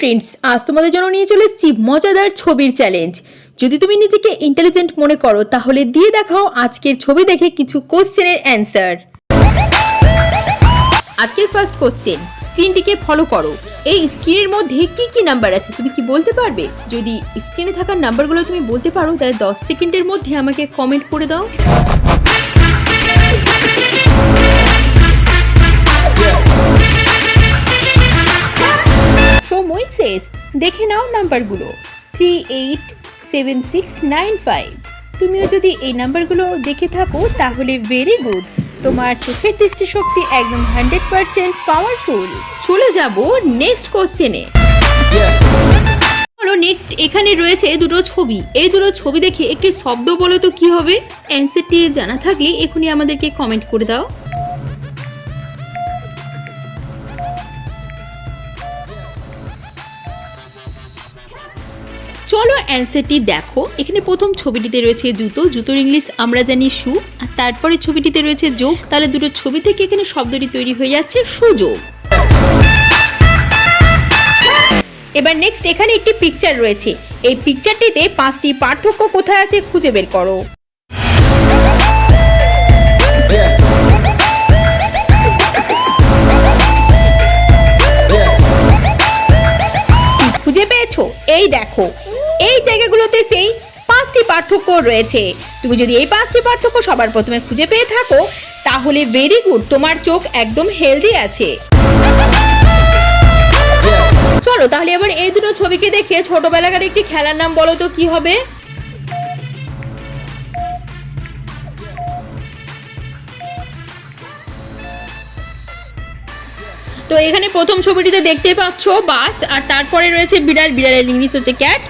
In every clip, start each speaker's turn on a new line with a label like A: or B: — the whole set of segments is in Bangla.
A: ফ্রেন্ডস আজ তোমাদের জন্য নিয়ে চলে এসেছি মজাদার ছবির চ্যালেঞ্জ যদি তুমি নিজেকে ইন্টেলিজেন্ট মনে করো, তাহলে দিয়ে দেখাও আজকের ছবি দেখে কিছু কোশ্চেনের অ্যান্সার আজকের ফার্স্ট কোশ্চেন স্ক্রিনটিকে ফলো করো। এই স্ক্রিনের মধ্যে কি কি নাম্বার আছে, তুমি কি বলতে পারবে? যদি স্ক্রিনে থাকা নাম্বারগুলো তুমি বলতে পারো, তাহলে দশ সেকেন্ডের মধ্যে আমাকে কমেন্ট করে দাও। দেখে নাও নাম্বারগুলো। Three eight seven six nine five তুমিও যদি এই নাম্বারগুলো দেখে থাকো, তাহলে ভেরি গুড তোমার চোখের দৃষ্টিশক্তি একদম হান্ড্রেড পার্সেন্ট পাওয়ারফুল চলে যাব নেক্সট কোশ্চেনে হলো নেক্সট এখানে রয়েছে দুটো ছবি। এই দুটো ছবি দেখে একটি শব্দ বলো তো কি হবে? অ্যান্সারটি জানা থাকলে এখনই আমাদেরকে কমেন্ট করে দাও। চলো অ্যান্সারটি দেখো। এখানে প্রথম ছবিটিতে রয়েছে জুতো, জুতোর ইংলিশ আমরা জানি শু, আর তারপরে ছবিটিতে রয়েছে যোগ। তাহলে দুটো ছবি থেকে এখানে শব্দটি তৈরি হয়ে যাচ্ছে সুযোগ। এবার নেক্সট এখানে একটি পিকচার রয়েছে। এই পিকচারটিতে পাঁচটি পার্থক্য কোথায় আছে খুঁজে বের করো। খুঁজে পেয়েছ? এই দেখো। এই জায়গাগুলোতে সেই পাঁচটি পার্থক্য রয়েছে। তুমি যদি এই পাঁচটি পার্থক্য সবার প্রথমে খুঁজে পেয়ে থাকো, তাহলে ভেরি গুড তোমার চোখ একদম হেলদি আছে। চলো তাহলে এবার এই দুটো ছবিকে দেখে ছোটবেলাকার একটি খেলার নাম বলো তো, কি হবে? তো এখানে প্রথম ছবিটিতে দেখতে পাচ্ছ বাস, আর তারপরে রয়েছে বিড়াল, বিড়ালের ইংলিশ হচ্ছে ক্যাট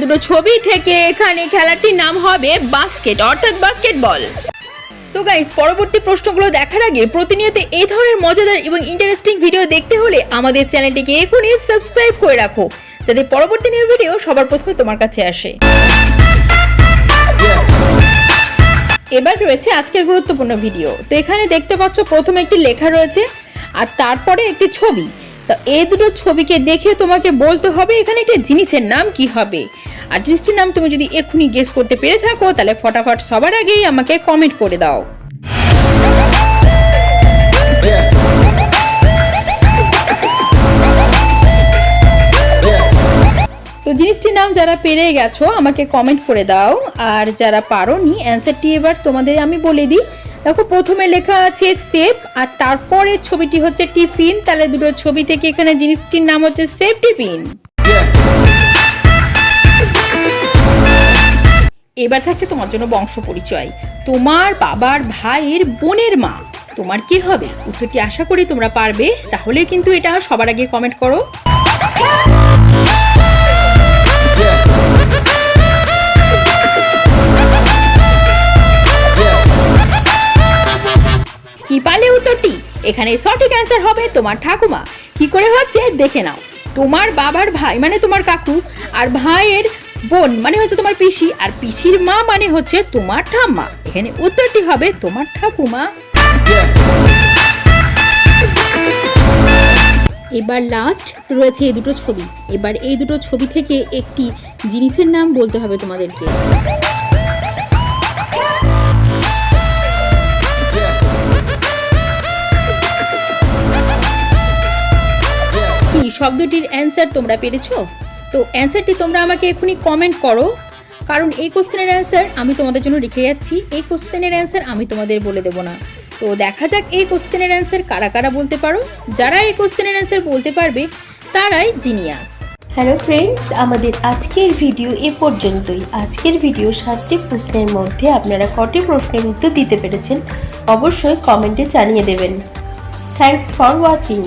A: দুটো ছবি থেকে এখানে খেলাটির নাম হবে বাস্কেট, অর্থাৎ বাস্কেটবল। তো গাইজ পরবর্তী প্রশ্নগুলো দেখার আগে প্রতিনিয়ত এই ধরনের মজাদার এবং ইন্টারেস্টিং ভিডিও দেখতে হলে আমাদের চ্যানেলটিকে এখনই সাবস্ক্রাইব করে রাখো, যাতে পরবর্তী নিউ ভিডিও সবার প্রথমে তোমার কাছে আসে। এবার রয়েছে আজকের গুরুত্বপূর্ণ ভিডিও তো এখানে দেখতে পাচ্ছ, প্রথমে একটি লেখা রয়েছে, আর তারপরে একটি ছবি। তো এই দুটো ছবিকে দেখে তোমাকে বলতে হবে, এখানে একটি জিনিসের নাম কি হবে? আর নাম তুমি যদি এক্ষুনি গেস করতে পেরে থাকো, তাহলে ফটাফট সবার আগেই আমাকে কমেন্ট করে দাও। তো জিনিসটির নাম যারা পেরে গেছো, আমাকে কমেন্ট করে দাও। আর যারা পারো নি অ্যান্সারটি এবার তোমাদের আমি বলে দিই। দেখো, প্রথমে লেখা আছে সেফ আর তারপরে ছবিটি হচ্ছে টিফিন। তাহলে দুটো ছবি থেকে এখানে জিনিসটির নাম হচ্ছে সেফ টিফিন। এবার থাকছে তোমার জন্য বংশ পরিচয় তোমার বাবার ভাইয়ের বোনের মা। তোমার কি হবে? উত্তরটি আশা করি তোমরা পারবে। তাহলে কিন্তু এটা সবার আগে কমেন্ট করো। কি পারলে উত্তরটি? এখানে সঠিক অ্যান্সার হবে তোমার ঠাকুমা। কি করে হচ্ছে? দেখে নাও। তোমার বাবার ভাই মানে তোমার কাকু, আর ভাইয়ের বোন মানে হচ্ছে তোমার পিসি, আর পিসির মা মানে হচ্ছে তোমার ঠাম্মা। এখানে উত্তরটি হবে তোমার ঠাকুমা। এবার লাস্ট রয়েছে এই দুটো ছবি। এবার এই দুটো ছবি থেকে একটি জিনিসের নাম বলতে হবে তোমাদেরকে। কি শব্দটির অ্যান্সার তোমরা পেরেছ? তো অ্যান্সারটি তোমরা আমাকে এখনই কমেন্ট করো। কারণ এই কোশ্চেনের অ্যান্সার আমি তোমাদের জন্য রেখে যাচ্ছি। এই কোশ্চেনের অ্যান্সার আমি তোমাদের বলে দেবো না। তো দেখা যাক এই কোশ্চেনের অ্যান্সার কারা কারা বলতে পারো। যারা এই কোশ্চেনের অ্যান্সার বলতে পারবে, তারাই জিনিয়াস
B: হ্যালো ফ্রেন্ডস আমাদের আজকের ভিডিও এ পর্যন্তই। আজকের ভিডিও সাতটি প্রশ্নের মধ্যে আপনারা কটি প্রশ্নের উত্তর দিতে পেরেছেন, অবশ্যই কমেন্টে জানিয়ে দেবেন। Thanks for watching